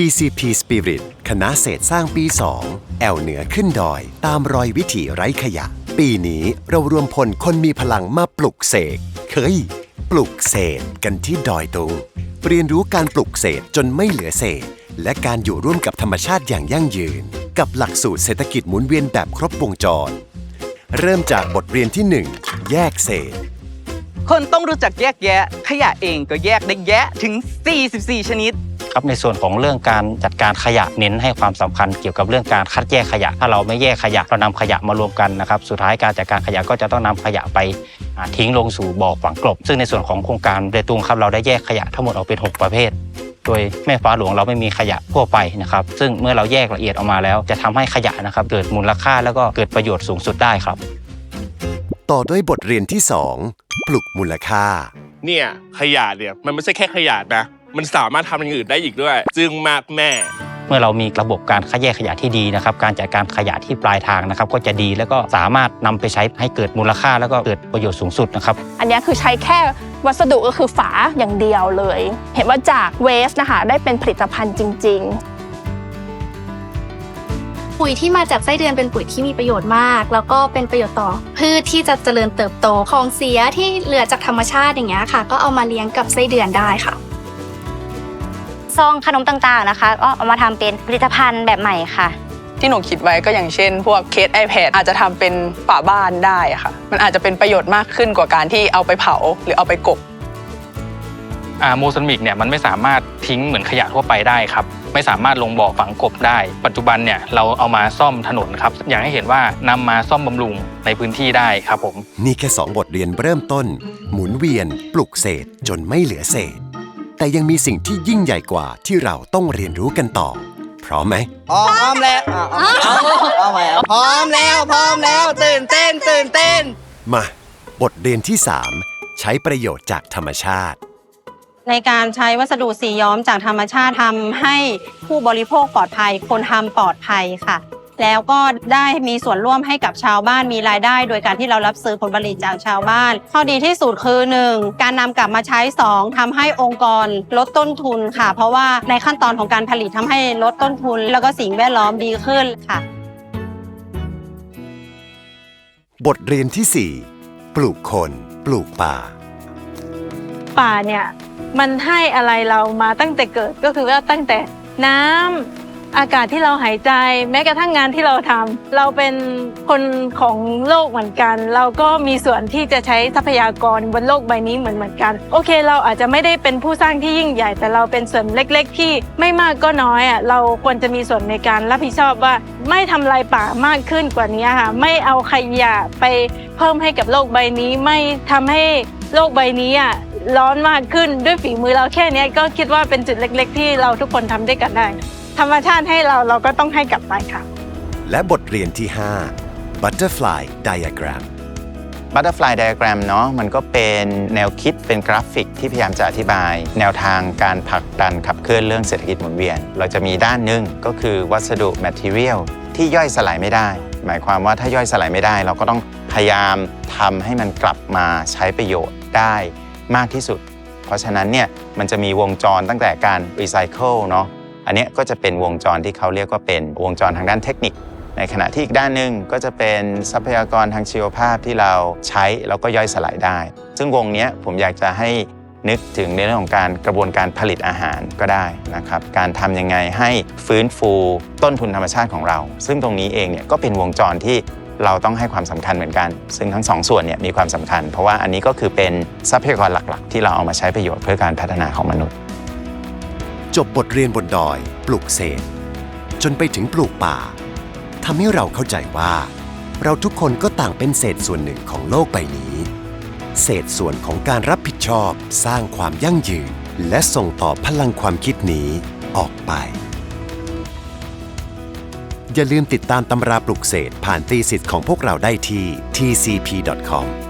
TCP Spirit คณะเศษสร้างปี 2 แอวเหนือขึ้นดอย ตามรอยวิถีไร้ขยะ ปีนี้เรารวมพลคนมีพลังมาปลุกเสกเฮ้ยปลุกเศษกันที่ดอยตุงเรียนรู้การปลุกเศษจนไม่เหลือเศษ และการอยู่ร่วมกับธรรมชาติอย่างยั่งยืน กับหลักสูตรเศรษฐกิจหมุนเวียนแบบครบวงจร เริ่มจากบทเรียนที่ 1 แยกเศษ คนต้องรู้จักแยกแยะ ขยะเองก็แยกได้แยะถึง 44 ชนิด ครับในส่วนของเรื่องการจัดการขยะเน้นให้ความสำคัญเกี่ยวกับเรื่องการคัดแยกขยะ ถ้าเราไม่แยกขยะเรานำขยะมารวมกันนะครับสุดท้ายการจัดการขยะก็จะต้องนำขยะไปอ่าทิ้งลงสู่บ่อฝังกลบ ซึ่งในส่วนของโครงการเรตุงครับเราได้แยกขยะทั้งหมดออกเป็น 6 ประเภทโดยแม่ฟ้าหลวงเราไม่มีขยะทั่วไปนะครับ ซึ่งเมื่อเราแยกละเอียดออกมาแล้ว จะทำให้ขยะนะครับเกิดมูลค่าแล้วก็เกิดประโยชน์สูงสุดได้ครับ ต่อด้วยบทเรียนที่ 2 ปลุกมูลค่า เนี่ยขยะเนี่ยมันไม่ใช่แค่ขยะนะ มันสามารถทำอย่างอื่นได้อีกด้วย จึงมากแม่ เมื่อเรามีระบบการคัดแยกขยะที่ดีนะครับ การจัดการขยะที่ปลายทางนะครับ ก็จะดีแล้วก็สามารถนำไปใช้ให้เกิดมูลค่าแล้วก็เกิดประโยชน์สูงสุดนะครับ อันเนี้ยคือใช้แค่วัสดุก็คือฝาอย่างเดียวเลย เห็นว่าจากเวสนะคะได้เป็นผลิตภัณฑ์จริง ๆ ปุ๋ยที่มาจากไส้เดือนเป็นปุ๋ยที่มีประโยชน์มาก แล้วก็เป็นประโยชน์ต่อ พืชที่จะเจริญเติบโตของเสียที่เหลือจากธรรมชาติอย่างเงี้ยค่ะ ก็เอามาเลี้ยงกับไส้เดือนได้ค่ะ ซองขนมต่างๆนะคะก็เอามาทำเป็นผลิตภัณฑ์แบบใหม่ค่ะ ที่หนูคิดไว้ก็อย่างเช่น พวกเคส iPad อาจจะทำเป็นฝาบ้านได้อะค่ะ มันอาจจะเป็นประโยชน์มากขึ้นกว่าการที่เอาไปเผาหรือเอาไปกบ อ่าโมซัมบิกเนี่ยมันไม่สามารถทิ้งเหมือนขยะทั่วไปได้ครับ ไม่สามารถลงบ่อฝังกบได้ ปัจจุบันเนี่ยเราเอามาซ่อมถนนครับ อยากให้เห็นว่านำมาซ่อมบำรุงในพื้นที่ได้ครับผม นี่แค่สองบทเรียนเริ่มต้น หมุนเวียน ปลุกเศษจนไม่เหลือเศษ แต่ยังมีสิ่งที่ยิ่งใหญ่กว่าที่เราต้องเรียนรู้กันต่อ พร้อมไหม พร้อมแล้วเอาเอาเอาใหม่เอาพร้อมแล้วพร้อมแล้วตื่นเต้นตื่นเต้น มา บทเรียนที่ 3 ใช้ประโยชน์จากธรรมชาติ ในการใช้วัสดุสีย้อมจากธรรมชาติทำให้ผู้บริโภคปลอดภัย คนทำปลอดภัยค่ะ แล้วก็ได้มีส่วนร่วมให้กับชาวบ้านมีรายได้ โดยการที่เรารับซื้อผลผลิตจากชาวบ้าน ข้อดีที่สุดคือ 1. การนำกลับมาใช้ 2. ทำให้องค์กรลดต้นทุนค่ะ เพราะว่าในขั้นตอนของการผลิตทำให้ลดต้นทุน แล้วก็สิ่งแวดล้อมดีขึ้นค่ะ บทเรียนที่ 4 ปลูกคนปลูกป่า ป่าเนี่ยมันให้อะไรเรามาตั้งแต่เกิดก็คือว่าตั้งแต่น้ำ อากาศที่เราหายใจ แม้กระทั่งงานที่เราทำเราเป็นคนของโลกเหมือนกัน เราก็มีส่วนที่จะใช้ทรัพยากรบนโลกใบนี้เหมือนเหมือนกัน โอเค เราอาจจะไม่ได้เป็นผู้สร้างที่ยิ่งใหญ่ แต่เราเป็นส่วนเล็ก ๆ ที่ไม่มากก็น้อยอะเราควรจะมีส่วนในการรับผิดชอบว่า ไม่ทำลายป่ามากขึ้นกว่านี้ค่ะไม่เอาขยะไปเพิ่มให้กับโลกใบนี้ไม่ทำให้โลกใบนี้อะร้อนมากขึ้นด้วยฝีมือเราแค่นี้ก็คิดว่าเป็นจุดเล็ก ๆ ที่เราทุกคนทำได้กันได้ ธรรมชาติให้เราเราก็ต้องให้กลับไปค่ะ และบทเรียนที่ 5 Butterfly Diagram Butterfly Diagram เนาะมันก็เป็นแนวคิดเป็นกราฟิกที่พยายามจะอธิบาย แนวทางการผลักดันขับเคลื่อนเรื่องเศรษฐกิจหมุนเวียน เราจะมีด้านหนึ่งก็คือวัสดุ material ที่ย่อยสลายไม่ได้ หมายความว่าถ้าย่อยสลายไม่ได้ เราก็ต้องพยายามทำให้มันกลับมาใช้ประโยชน์ได้มากที่สุด เพราะฉะนั้นเนี่ยมันจะมีวงจรตั้งแต่การรีไซเคิลเนาะ อันนี้ก็จะเป็นวงจรที่เขาเรียกว่าเป็นวงจรทางด้านเทคนิค ในขณะที่อีกด้านหนึ่งก็จะเป็นทรัพยากรทางชีวภาพที่เราใช้แล้วก็ย่อยสลายได้ ซึ่งวงนี้ผมอยากจะให้นึกถึงในเรื่องของการกระบวนการผลิตอาหารก็ได้นะครับ การทำยังไงให้ฟื้นฟูต้นทุนธรรมชาติของเรา ซึ่งตรงนี้เองเนี่ยก็เป็นวงจรที่เราต้องให้ความสำคัญเหมือนกัน ซึ่งทั้งสองส่วนเนี่ยมีความสำคัญ เพราะว่าอันนี้ก็คือเป็นทรัพยากรหลักๆ ที่เราเอามาใช้ประโยชน์เพื่อการพัฒนาของมนุษย์ จบบทเรียนบนดอย ปลูกเศษ จนไปถึงปลูกป่าทำให้เราเข้าใจว่า เราทุกคนก็ต่างเป็นเศษส่วนหนึ่งของโลกใบนี้ เศษส่วนของการรับผิดชอบสร้างความยั่งยืน และส่งต่อพลังความคิดนี้ออกไป อย่าลืมติดตามตำราปลุกเศษผ่านตีสิทธิ์ของพวกเราได้ที่ tcp.com